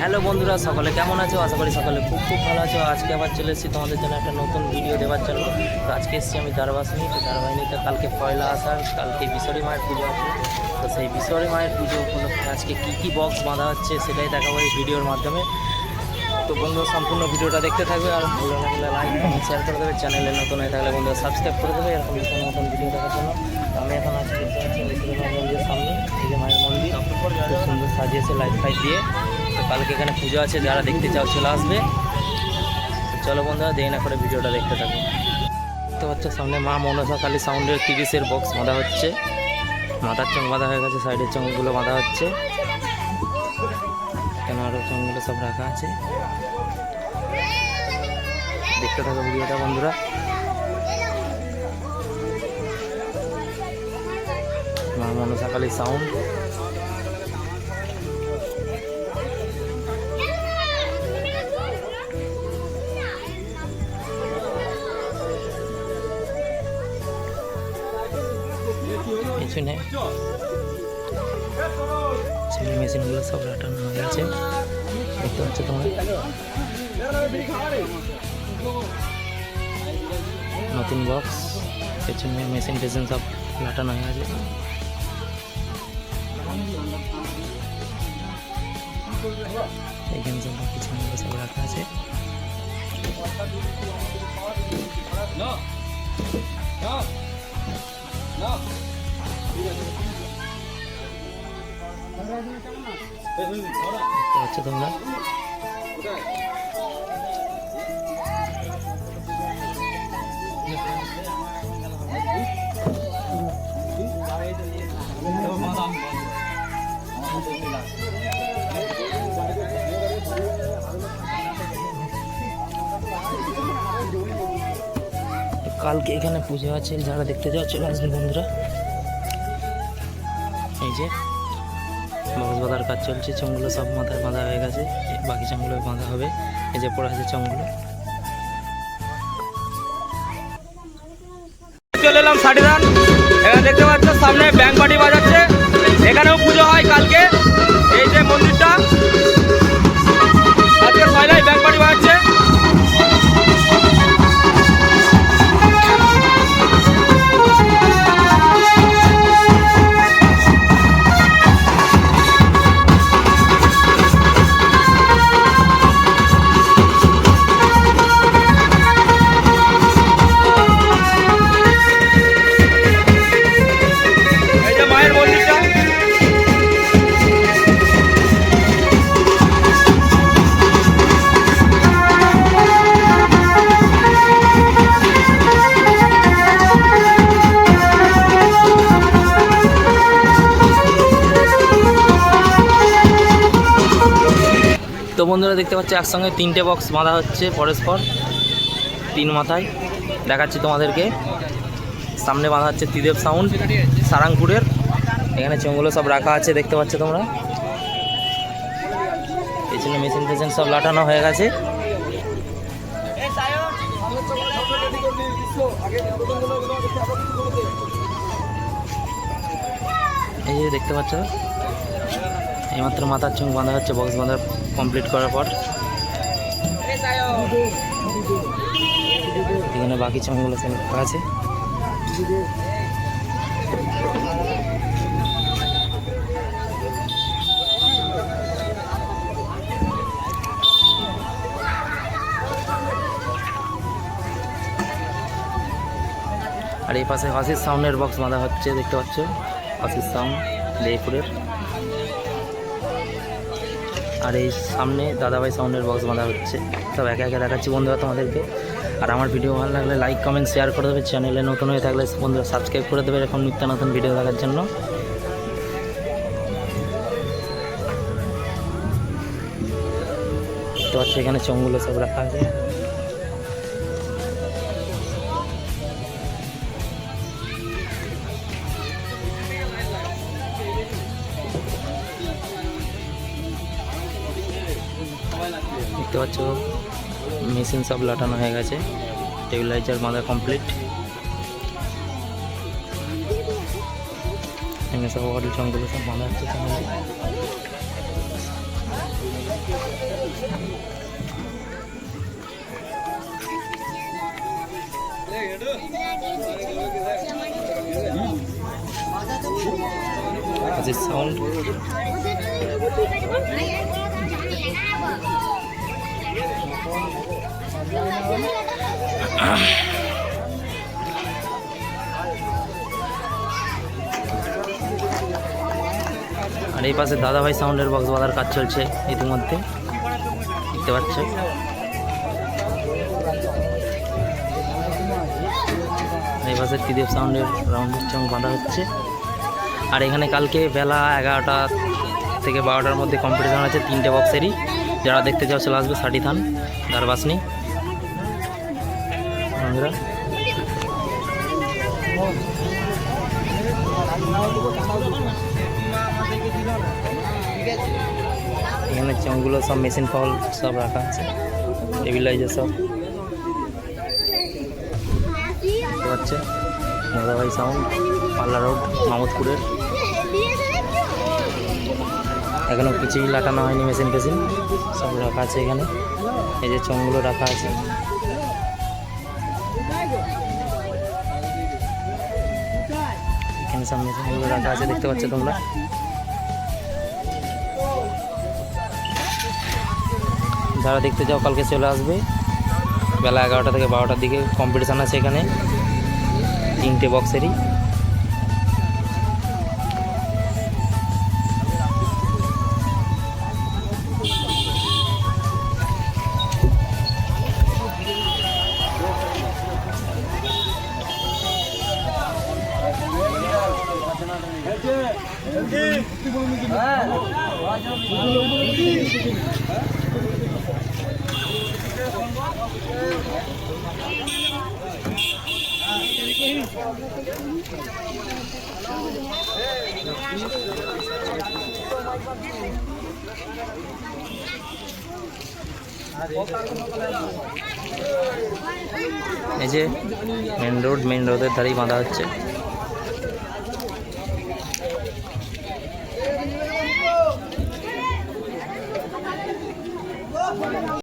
Hello বন্ধুরা, সকলে কেমন আছো? আশা করি সকলে খুব খুব ভালো আছো। আজকে আবার চলে এসেছি তোমাদের জন্য একটা নতুন ভিডিও দেওয়ার জন্য। তো আজকে এসেছি আমি দারবাসিনী তো দারবাহিনীতে কালকে পয়লা আসার কালকে বিশ্বরী মায়ের পুজো আছে। তো সেই বিশ্বরী মায়ের পুজো উপলক্ষে আজকে কী কী বক্স বাঁধা হচ্ছে সেটাই দেখাবো এই ভিডিওর মাধ্যমে। তো বন্ধুরা, সম্পূর্ণ ভিডিওটা দেখতে থাকবে আর ভালো লাগলে লাইক শেয়ার করে দেবে। চ্যানেলে নতুন হয়ে থাকলে বন্ধুরা সাবস্ক্রাইব করে দেবে। এরকম নতুন নতুন ভিডিও দেখার জন্য। আমি এখন আজকে মন্দিরের সামনে, এই যে মায়ের মন্দির। সুন্দর সাজিয়েছে লাইট ফাইট দিয়ে। কালকে এখানে পুজো আছে, যারা দেখতে চাও চলে আসবে। চলো বন্ধুরা, দেরি না করে ভিডিওটা দেখতে থাকো। দেখতে পাচ্ছ সামনে মা মনসা কালী সাউন্ডের তিরিশের বক্স বাঁধা হচ্ছে। মাথার চোখ বাঁধা হয়ে গেছে সাইডের চোখগুলো বাঁধা হচ্ছে। কেন আরও চোখগুলো সব রাখা আছে। দেখতে থাকো ভিডিওটা বন্ধুরা। মা মনসা কালী সাউন্ড কিছু নেই। ছেলে মেশিনগুলো সব রাটানো হয়ে গেছে। দেখতে পাচ্ছ তোমরা। নতুন বক্স পেছনে মেশিন টেশিন সব লাটানো হয়ে গেছে। এইখানে সব সব রাখা আছে। দেখতে তোমরা? কালকে এখানে পুজো আছে যারা দেখতে যাও চলে বন্ধুরা। এই যে। বক্স বাঁধার কাজ চলছে, চোঙগুলো সব মাথায় বাঁধা হয়ে গেছে, বাকি চোঙগুলো বাঁধা হবে। এই যে পড়ে আছে চোঙগুলো। চলে এলাম সাটিদান এখানে দেখতে পাচ্ছ সামনে ব্যাংক বাড়ি বাজাচ্ছে। এখানেও পুজো হয় কালকে। এই যে মন্দিরটা। বন্ধুরা দেখতে পাচ্ছ, একসঙ্গে তিনটে বক্স বাঁধা হচ্ছে পরস্পর, তিন মাথায়। দেখাচ্ছি তোমাদেরকে। সামনে বাঁধা হচ্ছে ত্রিদেব সাউন্ড সারাংপুরের। এখানে চোঙগুলো সব রাখা আছে, দেখতে পাচ্ছ তোমরা। পেছনে মেশিন টেশিন সব লাটানো হয়ে গেছে। এই যে দেখতে পাচ্ছ? এইমাত্র মাথার চোখ বাঁধা হচ্ছে বক্স বাঁধা কমপ্লিট করার পর। এখানে বাকি চোখগুলো সব রাখা আছে। আর এই পাশে হাসির সাউন্ডের বক্স বাঁধা হচ্ছে, দেখতে পাচ্ছ? হাসির সাউন্ড জয়পুরের আর এই সামনে দাদাভাই সাউন্ডের বক্স বাঁধা হচ্ছে। সব একে একে দেখাচ্ছি বন্ধুরা তোমাদেরকে। আর আমার ভিডিও ভালো লাগলে লাইক কমেন্ট শেয়ার করে দেবে। চ্যানেলে নতুন হয়ে থাকলে বন্ধুরা সাবস্ক্রাইব করে দেবে এরকম নিত্য নতুন ভিডিও দেখার জন্য। তো এখানে চোঙগুলো সব রাখা আছে। দেখতে পাচ্ছ, মেশিন সব লাটানো হয়ে গেছে টেবিলাইজার বাঁধা কমপ্লিট এখানে সব অডি চংগুলো সব বাঁধা হচ্ছে সাউন্ড আর এই পাশে দাদাভাই সাউন্ডের বক্স বাজার কাজ চলছে ইতিমধ্যে। দেখতে পাচ্ছ? এই পাশে ত্রিদেব সাউন্ডের রাউন্ড চং বাঁধা হচ্ছে। আর এখানে কালকে বেলা এগারোটা থেকে বারোটার মধ্যে কম্পিটিশন আছে তিনটে বক্সেরই যারা দেখতে চাও চলে আসবে ষাটি থান দারবাসনি বন্ধুরা। এখানে চংগুলো সব মেশিন ফল সব রাখা আছে টেবিলাইজার সব। পাচ্ছে দাদাভাই সাউন্ড, পাল্লা রোড, মামদপুরের। এখনও কিছুই লাটানো হয়নি মেশিন ফেশিন সব রাখা আছে এখানে। এই যে চংগুলো রাখা আছে। এখানে সব মেশিনগুলো রাখা আছে, দেখতে পাচ্ছ তোমরা? যারা দেখতে যাও কালকে চলে আসবে। বেলা এগারোটা থেকে বারোটার দিকে কম্পিটিশান আছে এখানে। তিনটে বক্সেরই এই যে মেন রোড মেন রোডের ধারেই বাঁধা হচ্ছে।